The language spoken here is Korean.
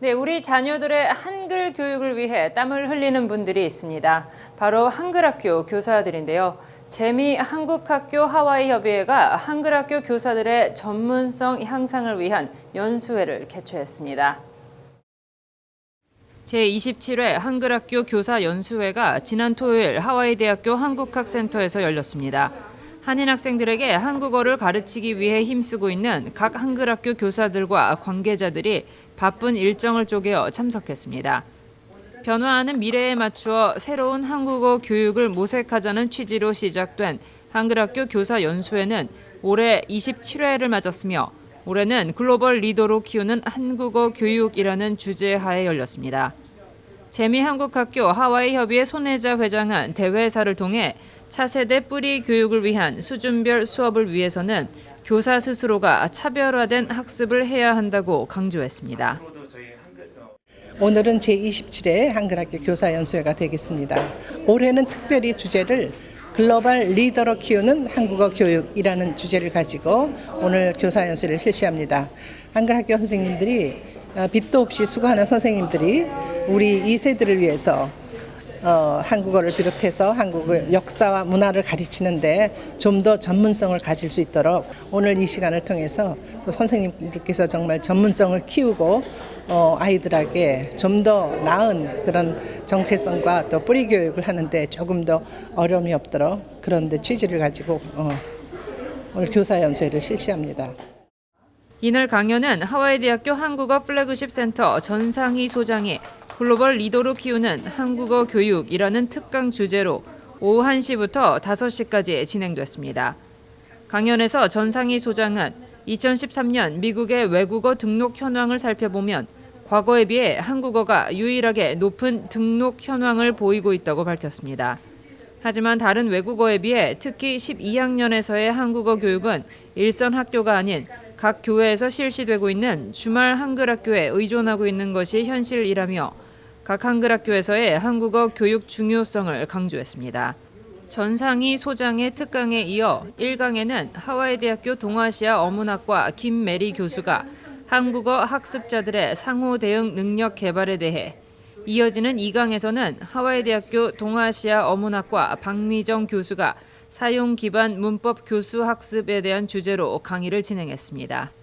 네, 우리 자녀들의 한글 교육을 위해 땀을 흘리는 분들이 있습니다. 바로 한글학교 교사들인데요. 재미 한국학교 하와이 협의회가 한글학교 교사들의 전문성 향상을 위한 연수회를 개최했습니다. 제27회 한글학교 교사 연수회가 지난 토요일 하와이 대학교 한국학센터에서 열렸습니다. 한인 학생들에게 한국어를 가르치기 위해 힘쓰고 있는 각 한글 학교 교사들과 관계자들이 바쁜 일정을 쪼개어 참석했습니다. 변화하는 미래에 맞추어 새로운 한국어 교육을 모색하자는 취지로 시작된 한글학교 교사 연수회는 올해 27회를 맞았으며 올해는 글로벌 리더로 키우는 한국어 교육이라는 주제 하에 열렸습니다. 재미 한국학교 하와이 협의회 손혜자 회장은 대회사를 통해 차세대 뿌리 교육을 위한 수준별 수업을 위해서는 교사 스스로가 차별화된 학습을 해야 한다고 강조했습니다. 오늘은 제27회 한글학교 교사 연수회가 되겠습니다. 올해는 특별히 주제를 글로벌 리더로 키우는 한국어 교육이라는 주제를 가지고 오늘 교사 연수를 실시합니다. 한글학교 선생님들이 어, 빛도 없이 수고하는 선생님들이 우리 2세들을 위해서 어, 한국어를 비롯해서 한국의 역사와 문화를 가르치는데 좀 더 전문성을 가질 수 있도록 오늘 이 시간을 통해서 또 선생님들께서 정말 전문성을 키우고 어, 아이들에게 좀 더 나은 그런 정체성과 또 뿌리 교육을 하는데 조금 더 어려움이 없도록 그런 데 취지를 가지고 어, 오늘 교사 연수회를 실시합니다. 이날 강연은 하와이 대학교 한국어 플래그십 센터 전상희 소장이 글로벌 리더로 키우는 한국어 교육이라는 특강 주제로 오후 1시부터 5시까지 진행됐습니다. 강연에서 전상희 소장은 2013년 미국의 외국어 등록 현황을 살펴보면 과거에 비해 한국어가 유일하게 높은 등록 현황을 보이고 있다고 밝혔습니다. 하지만 다른 외국어에 비해 특히 12학년에서의 한국어 교육은 일선 학교가 아닌 각 교회에서 실시되고 있는 주말 한글 학교에 의존하고 있는 것이 현실이라며 각 한글 학교에서의 한국어 교육 중요성을 강조했습니다. 전상희 소장의 특강에 이어 1강에는 하와이 대학교 동아시아 어문학과 김메리 교수가 한국어 학습자들의 상호 대응 능력 개발에 대해 이어지는 2강에서는 하와이 대학교 동아시아 어문학과 박미정 교수가 사용 기반 문법 교수 학습에 대한 주제로 강의를 진행했습니다.